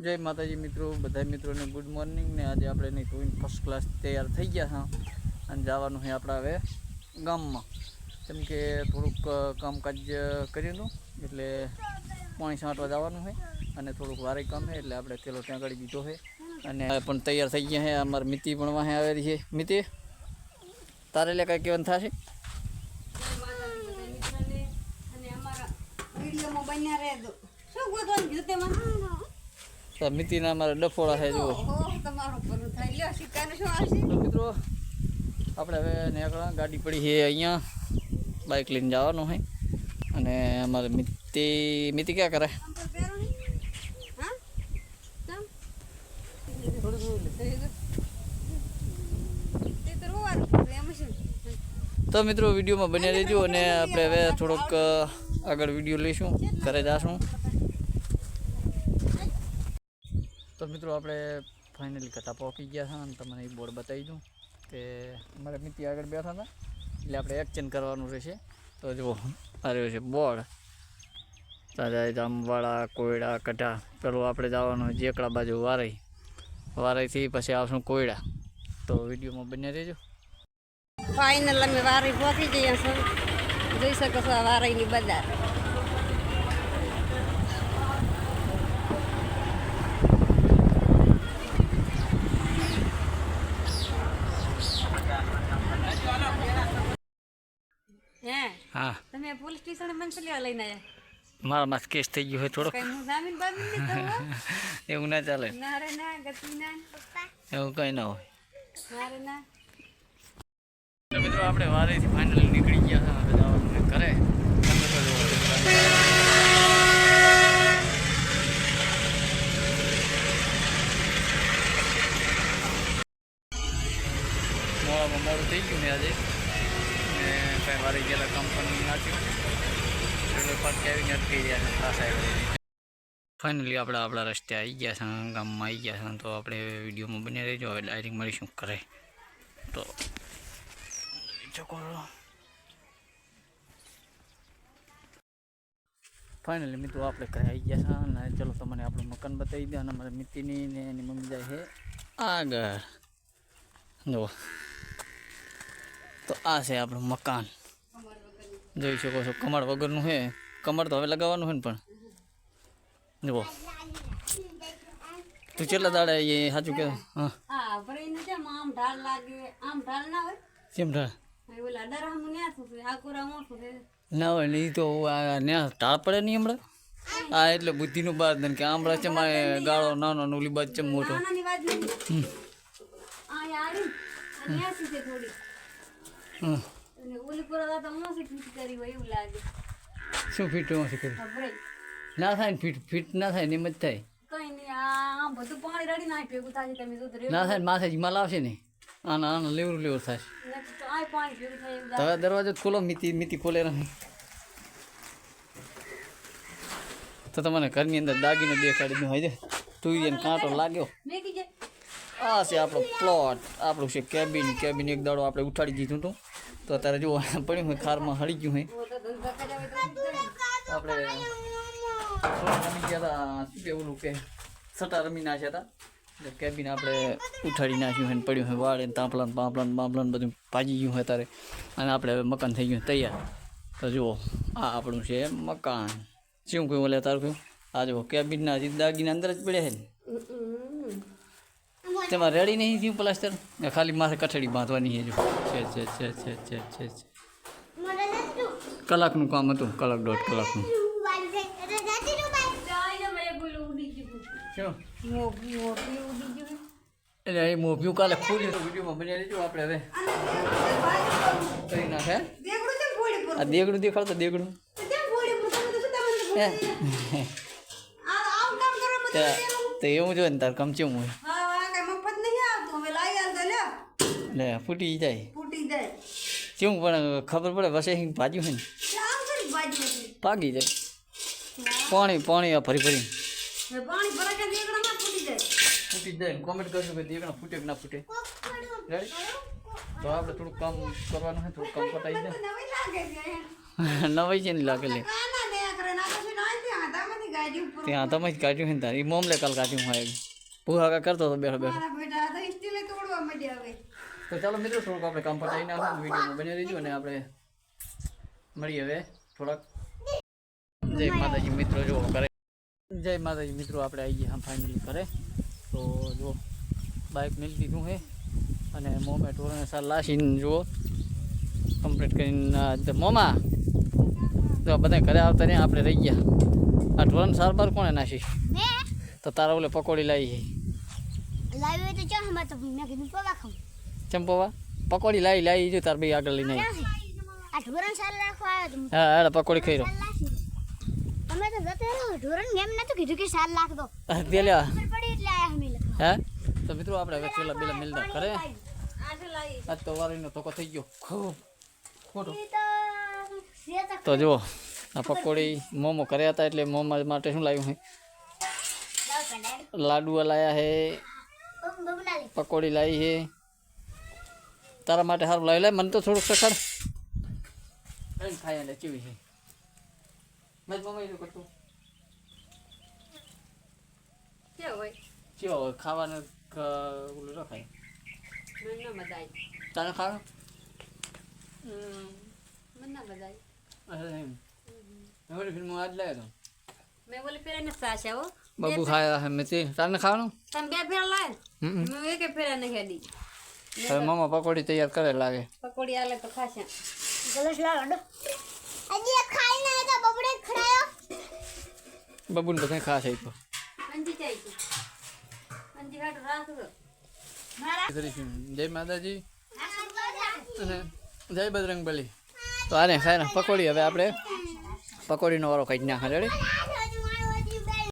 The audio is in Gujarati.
જય માતાજી મિત્રો બધા મિત્રોને ગુડ મોર્નિંગ ને આજે આપણે નહીં ધોઈને ફર્સ્ટ ક્લાસ તૈયાર થઈ ગયા હા. અને જવાનું છે આપણે હવે ગામમાં. કેમ કે થોડુંક કામકાજ કરી લઉં એટલે પાણી છાંટવા જવાનું છે અને થોડુંક વારે કામ છે, એટલે આપણે પેલો ત્યાં આગળ દીધો છે. અને પણ તૈયાર થઈ ગયા છે, અમારે મિતિ પણ વાહે આવેલી છે. મિતિ, તારે લે કાંઈ કહેવાનું થશે? શું ગોતવાનું મિતિના મારા ડફોળા છે જુઓ. થાય. તો મિત્રો આપણે હવે નીકળા ગાડી પડી છે અહીંયા. બાઇક લઈને જવાનું છે. અને અમારે મિતિ મિતિ ક્યાં કરે? તો મિત્રો વિડીયોમાં બન્યા રહેજો અને આપણે હવે થોડોક આગળ વીડિયો લઈશું ઘરે જાશું તો મિત્રો, આપણે ફાઇનલી કથા પહોંચી ગયા હતા અને તમને એ બોર્ડ બતાવી દઉં કે અમારે મિત્ર આગળ બેઠા હતા. એટલે આપણે એક્સચેન્જ કરવાનું રહેશે. તો જુઓ આવ્યો છે બોર્ડ તાજા જામવાળા કોયડા, કઢા. પેલું આપણે જવાનું જેકડા બાજુ, વારઈ. વારઈથી પછી આવશું કોયડા. તો વિડીયોમાં બંને રહેજો. ફાઇનલ અમે વારઈ પહોંચી જઈએ જોઈ શકો છો વારઈની બજાર હે હા તમે પોલીસ સ્ટેશન મને શું લેવા લઈને આવ્યા મારા માં કેસ થઈ ગયો હોય થોડોક કઈ હું જામીન બામીન નહીં થવું એવું ના ચાલે ના રે ના ગતિ ના એવું કંઈ ના હોય ના રે ના તો મિત્રો આપણે વારેથી ફાઇનલ નીકળી ગયા હતા હવે જવાનું છે ઘરે તમે તો જુઓ છોકરાને. મોડામાં મોડું થઈ ગયું ને આજે. ને વારે ગયેલા કંપની નાખ્યું એટલે પાછા આવીને અટકી ગયા છે ત્રાસ આવ્યો ફાઇનલી આપણે આપણા રસ્તે આવી ગયા છે, ગામમાં આવી ગયા છે, તો આપણે વિડીયોમાં બની રહેજો. હવે ડાયરેક્ટ મળીશું કરે તો ફાઇનલી મિત્રો આપણે ઘરે આવી ગયા છે, અને ચલો તમને આપણું મકાન બતાવી દે અને મારી મિત્રની ને એની મમ્મી જાય છે. આગળ. જુઓ. તો આ છે આપણું મકાન. જોઈ શકો છો કમળ વગરનું છે કમળ તો હવે લગાવવાનું છે ને પણ. જુઓ. તું કેટલા દાડે એ સાચું કે? હા. ઢાળ ઢાળ હોય? કેમ ઢાળ ન્યા ના હોય ને એ તો આ ને ટાળ પડે નહીં હમણાં? આ એટલે બુદ્ધિનું બાદ ને કે આમળા છે મારે ગાળો નાનો ને ઓલી બાદ છે મોટો. હમ. હમ. અને ઓલી પર તો ફીટ કરી હોય એવું લાગે. શું ફિટ શું ના થાય ને ફિટ ફિટ ના થાય ને એમ જ થાય. કઈ નહીં આ બધું પાણી રડી ના ભેગું થાય તમે દૂધ ના થાય માથે જીમાં આવશે ને. આના આના લેવરું લેવર થાય હવે દરવાજો ખોલો મિતિ મિતિ ખોલે નહીં તો તમને ઘરની અંદર દાગીનો દેખાડી દઉં હજે તું એને કાંટો લાગ્યો. આ છે આપણો પ્લોટ આપણું છે કેબિન કેબિન એક દાડો આપણે ઉઠાડી દીધું હતું. તો અત્યારે જો પડ્યું હોય ખારમાં હળી ગયું હોય. આપણે રમી ગયા હતા શું કે ઓલું કે સટા રમી નાખ્યા હતા. એટલે કેબિન આપણે ઉઠાડી નાખ્યું હોય ને પડ્યું હોય વાળે તાંપલાને પાંપલાને પાંપલાન બાંપલાન બધું ભાજી ગયું હોય ત્યારે અને આપણે હવે મકાન થઈ ગયું તૈયાર. તો જુઓ આ આપણું છે મકાન. શું કહ્યું ઓલે તારું કહ્યું? આ જુઓ કેબિનના હજી દાગીના અંદર જ પડ્યા છે ને. તેમાં રેડી નહીં થયું પ્લાસ્ટર ખાલી માથે કઠડી બાંધવાની છે જો છે છે છે છે છે છે છે. કલાકનું કામ હતું કલાક દોઢ કલાકનું. એટલે એ મોભ્યું કાલે ખુલ્યું. તો વિડીયોમાં બની લેજો આપણે હવે. કરી નાખે આ દેગડું દેખાડતો દેગડું તો હે. આ આવું કામ કરો મને તે તે એવું. જોઈએ ને તાર કમચે હું હા આ કઈ મફત નહીં આવતું. હવે લાઈ આલ તો લ્યો. એટલે ફૂટી જાય. જાય કેવું પણ ખબર પડે વસે અહીં ભાજ્યું હોય ને તે આમ કરી બાજુ હતી પાકી જાય પાણી પાણી આ ફરી ફરી હવે પાણી ભરા કે દેખડામાં ફૂટી જાય ફૂટી જાય કોમેન્ટ કરજો કે દેગડા ફૂટે કે ના ફૂટે રેડી તો આપણે થોડુંક કામ કરવાનું છે થોડુંક કામ પતાવી દે નવી લાગે છે નવાઈ છે ને લાગે લે કાના દે કરે ના પછી નાઈ ત્યાં હતા મને કાઢ્યું ત્યાં તમે જ કાઢ્યું ને તાર એ મોમલે કાલ કાઢ્યું હોય ભૂહા કરતો હતો બેઠો બેઠો મારા બેટા આ તો ચાલો મિત્રો થોડુંક આપણે કામ પતાવી નાખો વિડીયોમાં બની રહીશું અને આપણે મળીએ હવે થોડાક. જય માતાજી મિત્રો જો કરે જય માતાજી મિત્રો આપણે આવી ગયા ફાઇનલી કરે તો જો બાઇક મિલ દીધું છે અને મોમે ટોરને સાર લાસીને જુઓ. કમ્પ્લીટ કરીને મોમા. તે બધા ઘરે આવતા નહીં આપણે રહી ગયા. આ ઢોરણ સાર બાર કોણે નાસી તો તારા ઓલે પકોડી લાવી લાવી તો ચાલ મેં કીધું પવા ખાઉં. ચંપોવા? પકોડી લાવી લાવી જો તાર ભાઈ આગળ લઈને હા હા પકોડી ખાઈ રહ્યો સાલ તો જતે રહો ઢોરણ એમ નતું કીધું કે સાલ લાખ દો. પેલા ખબર પડી એટલે આયા અમે લખવા હે? તો મિત્રો આપણે હવે પેલા પેલા કરે. આજ તો વારીનો ધોકો થઈ ગયો. ખૂબ. ખોટો. તો તક જુઓ આ પકોડી મોમો કર્યા હતા એટલે મોમો માટે શું લાવ્યું હે? લાડુ લાયા લે પકોડી લાવી છે તારા માટે સારું લાવી લે મને તો થોડુંક સખાડ. ખાઈ ખાય કેવી છે? મેં મમ્મી શું કરતું? કેવું હોય? ખાવાનું ઓલું ના ખાવ? બાબુ ખાયા હે મેં તે. તારને ખાવાનું? તમે બે ફેરા લાવે મેં એક ફેરા નહીં હવે મમ્મા પકોડી તૈયાર કરે લાગે. પકોડી આલે તો ખાશે. ગલસ લાવ અડો હજી ખાઈ ના તો બબડે ખડાયો તો કઈ ખાશે તો અંજી જાય છે અંજી હાટ મારા જય માતાજી. જય બજરંગ બલી તો આને ખાય ને પકોડી હવે આપણે. પકોડીનો વારો કઈ ના રેડી?